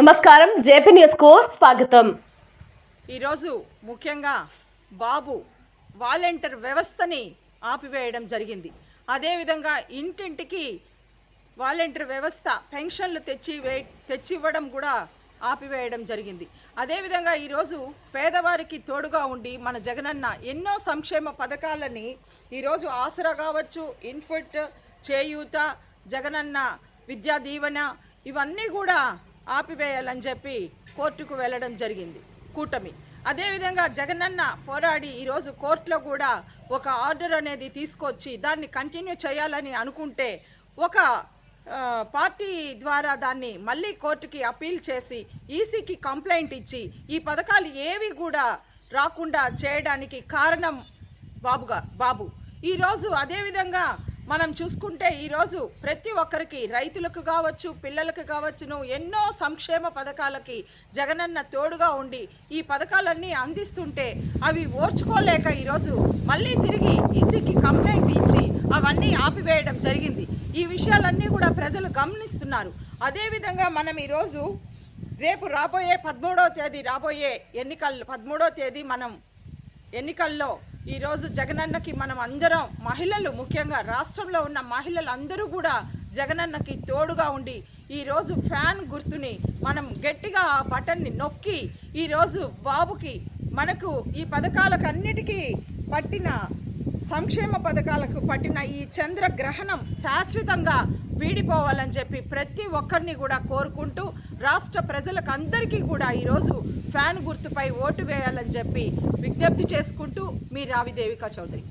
నమస్కారం జేపీ న్యూస్కు స్వాగతం. ఈరోజు ముఖ్యంగా బాబు వాలంటీర్ వ్యవస్థని ఆపివేయడం జరిగింది. అదేవిధంగా ఇంటింటికి వాలంటీర్ వ్యవస్థ పెన్షన్లు తెచ్చి వే తెచ్చివ్వడం కూడా ఆపివేయడం జరిగింది. అదేవిధంగా ఈరోజు పేదవారికి తోడుగా ఉండి మన జగనన్న ఎన్నో సంక్షేమ పథకాలని ఈరోజు ఆసరా కావచ్చు ఇన్ఫుట్ చేయూత జగనన్న విద్యా దీవెన ఇవన్నీ కూడా ఆపివేయాలని చెప్పి కోర్టుకు వెళ్ళడం జరిగింది కూటమి. అదేవిధంగా జగనన్న పోరాడి ఈరోజు కోర్టులో కూడా ఒక ఆర్డర్ అనేది తీసుకొచ్చి దాన్ని కంటిన్యూ చేయాలని అనుకుంటే ఒక పార్టీ ద్వారా దాన్ని మళ్ళీ కోర్టుకి అప్పీల్ చేసి ఈసీకి కంప్లైంట్ ఇచ్చి ఈ పథకాలు ఏవి కూడా రాకుండా చేయడానికి కారణం బాబుగా బాబు. ఈరోజు అదేవిధంగా మనం చూసుకుంటే ఈరోజు ప్రతి ఒక్కరికి రైతులకు కావచ్చు పిల్లలకు కావచ్చును ఎన్నో సంక్షేమ పథకాలకి జగనన్న తోడుగా ఉండి ఈ పథకాలన్నీ అందిస్తుంటే అవి ఓర్చుకోలేక ఈరోజు మళ్ళీ తిరిగి ఈసీకి కంప్లైంట్ ఇచ్చి అవన్నీ ఆపివేయడం జరిగింది. ఈ విషయాలన్నీ కూడా ప్రజలు గమనిస్తున్నారు. అదేవిధంగా మనం ఈరోజు రేపు రాబోయే పదమూడవ తేదీ రాబోయే ఎన్నికల్లో పదమూడవ తేదీ మనం ఎన్నికల్లో ఈరోజు జగనన్నకి మనం అందరం మహిళలు ముఖ్యంగా రాష్ట్రంలో ఉన్న మహిళలు అందరూ కూడా జగనన్నకి తోడుగా ఉండి ఈరోజు ఫ్యాన్ గుర్తుని మనం గట్టిగా ఆ బటన్ని నొక్కి ఈరోజు బాబుకి మనకు ఈ పథకాలకన్నిటికీ పట్టిన సంక్షేమ పథకాలకు పట్టిన ఈ చంద్రగ్రహణం శాశ్వతంగా వీడిపోవాలని చెప్పి ప్రతి ఒక్కరిని కూడా కోరుకుంటూ రాష్ట్ర ప్రజలకు అందరికీ కూడా ఈరోజు ఫ్యాన్ గుర్తుపై ఓటు వేయాలని చెప్పి విజ్ఞప్తి చేసుకుంటూ మీ రావిదేవిక చౌదరి.